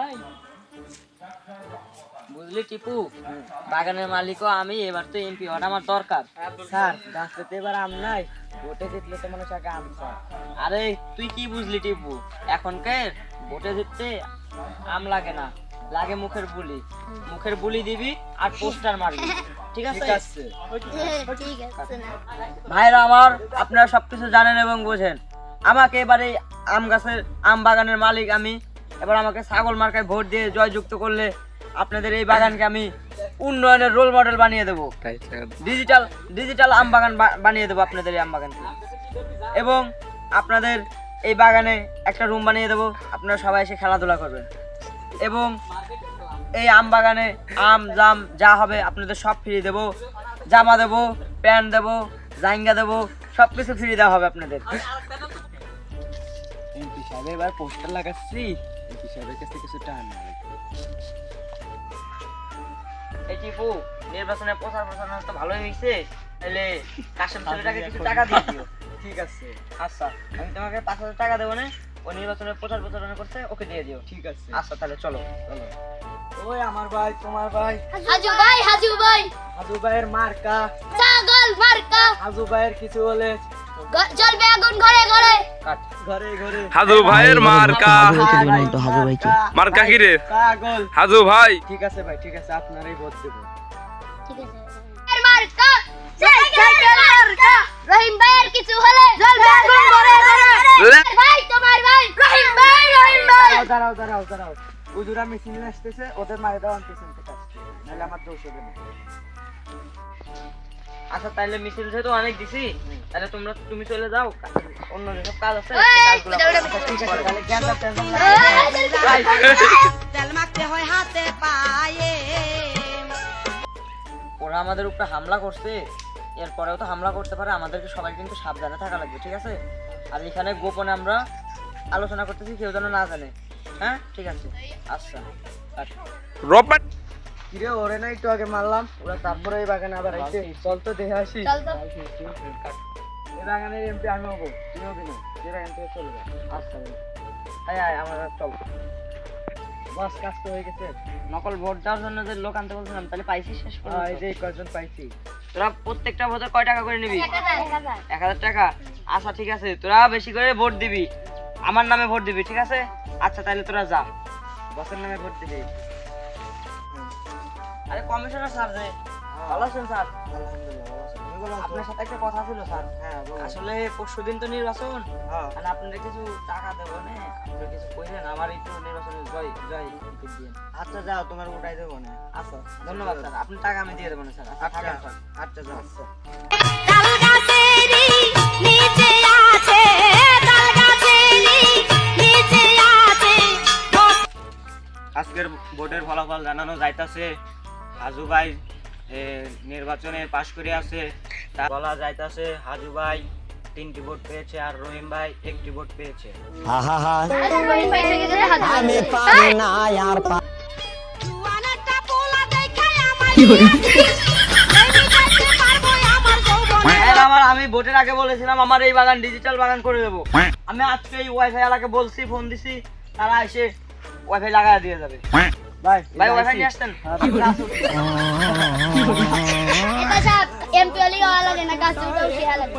নাই। বুঝলি টিপু বাগানের মালিকও আমি এবার তো এমপি হওয়াটা আমার দরকার। স্যার গাছটা তো এবার আম নাই ভোটে জিতলে তো মানুষ আগে আম আরে তুই কি বুঝলি টিপু? এখনকার ভোটে দিতে আম লাগে না লাগে মুখের বুলি। মুখের বুলি দিবি আর পোস্টার মারবি। ঠিক আছে? ঠিক আছে। ভাইরা আমার আপনারা সবকিছু জানেন এবং বোঝেন। আমাকে এবারে আম গাছের আম বাগানের মালিক আমি এবার আমাকে ছাগল মার্কায় ভোট দিয়ে জয়যুক্ত করলে আপনাদের এই বাগানকে আমি উন্নয়নের রোল মডেল বানিয়ে দেবো। ডিজিটাল ডিজিটাল আম বাগান বানিয়ে দেবো আপনাদের এই আম বাগানকে। এবং আপনাদের এই বাগানে একটা রুম বানিয়ে দেবো আপনারা সবাই এসে খেলাধুলা করবেন। এবং এই আম বাগানে আম জাম যা হবে আপনাদের সব ফ্রি দেবো। জামা দেবো প্যান্ট দেবো জাইঙ্গা দেবো সব কিছু ফ্রি দেওয়া হবে আপনাদের। সাহেব এবার পোস্টার লাগাচ্ছি এমপি সাহেবের কাছে কিছু টান এই টিপু নির্বাচনের প্রচার প্রচারণা তো ভালোই হয়েছে তাহলে কাশেম ছেলেটাকে কিছু টাকা দিয়ে দিও ঠিক আছে আচ্ছা আমি তোমাকে পাঁচ হাজার টাকা দেবো না ও নির্বাচনের প্রচার প্রচারণা করতে ওকে দিয়ে দিও ঠিক আছে আচ্ছা তাহলে চলো চলো ওই আমার ভাই তোমার ভাই হাজু ভাই হাজু ভাই হাজু ভাইয়ের মার্কা ছাগল মার্কা হাজু ভাইয়ের কিছু হলে জ্বলবে আগুন ঘরে ঘরে। কাট ঘরে ঘরে। হাজু ভাইয়ের মার্কা হাজু মার্কা কি? রে? হাজু ভাই। ঠিক আছে ভাই ঠিক আছে আপনারই ভোট দেবো। ঠিক আছে। এর মার্কা রহিম ভাইয়ের কিছু হলে জ্বলবে আগুন ঘরে ঘরে। ভাই তোমার ভাই। রহিম ভাই রহিম ভাই। দাঁড়াও দাঁড়াও দাঁড়াও দাঁড়াও। উজুরা মিছিল আসতেছে ওদের মারে দাও আনতেছেন নাহলে আমার দোষ হবে না। আচ্ছা তাহলে মিছিল যেহেতু অনেক দিছি। তাহলে তোমরা তুমি চলে যাও অন্য যেসব কাজ আছে হয় ওরা আমাদের উপরে হামলা করছে। এরপরেও তো হামলা করতে পারে আমাদেরকে সবাই কিন্তু সাবধানে থাকা লাগবে ঠিক আছে? আর এখানে গোপনে আমরা আলোচনা করতেছি কেউ যেন না জানে। হ্যাঁ? ঠিক আছে। আচ্ছা। আচ্ছা কিরে ওরে না একটু আগে মারলাম। ওরা তারপরে এই বাগানে আবার আইছে। চল তো দেখে আসি। চল তো। এই বাগানের এমপি আমি হব তুই হবি না। এমপি চলে যা আচ্ছা আয় আয় আমরা চল। বাস কাজ তো হয়ে গেছে। নকল ভোট দেওয়ার জন্য যে লোক আনতে বলছিলাম তাহলে পাইছি শেষ করে এই যে কয়জন পাইছি। তোরা প্রত্যেকটা ভোটে কয় টাকা করে নিবি? এক হাজার, এক হাজার। টাকা? আচ্ছা ঠিক আছে। তোরা বেশি করে ভোট দিবি। আমার নামে ভোট দিবি ঠিক আছে? আচ্ছা তাহলে তোরা যা। বসের নামে ভোট দিবি। আরে কমিশনার স্যার যে। ভালো আছেন স্যার? আপনার সাথে একটা কথা ছিল স্যার। হ্যাঁ আসলে পরশু দিন তো নির্বাচন। হ্যাঁ। আর আপনাদের কিছু টাকা দেবো না? কিছু কইলেন আমার একটু নির্বাচনে জয় জয় টিকিট দিন আচ্ছা যাও তোমার উঠাই দেবো না। আচ্ছা ধন্যবাদ স্যার। আপনি টাকা আমি দিয়ে দেবো না স্যার। আচ্ছা আচ্ছা স্যার। আচ্ছা যাও। আচ্ছা। আজকের ভোটের ফলাফল জানানো যাইতাছে। হাজু ভাই নির্বাচনে পাশ করে আছে তা বলা যাইতাছে হাজু ভাই তিনটি ভোট পেয়েছে আর রহিম ভাই একটি ভোট পেয়েছে। আমি ভোটের আগে বলেছিলাম আমার এই বাগান ডিজিটাল বাগান করে দেবো। আমি আজকে এই ওয়াইফাই আলাকে বলছি ফোন দিছি তারা এসে ওয়াইফাই লাগায় দিয়ে যাবে। ভাই ভাই ওয়াইফাই নিয়ে আসতেন? এটা সব এমপি ওলি হওয়া লাগে না গাছ উঠাও সে লাগে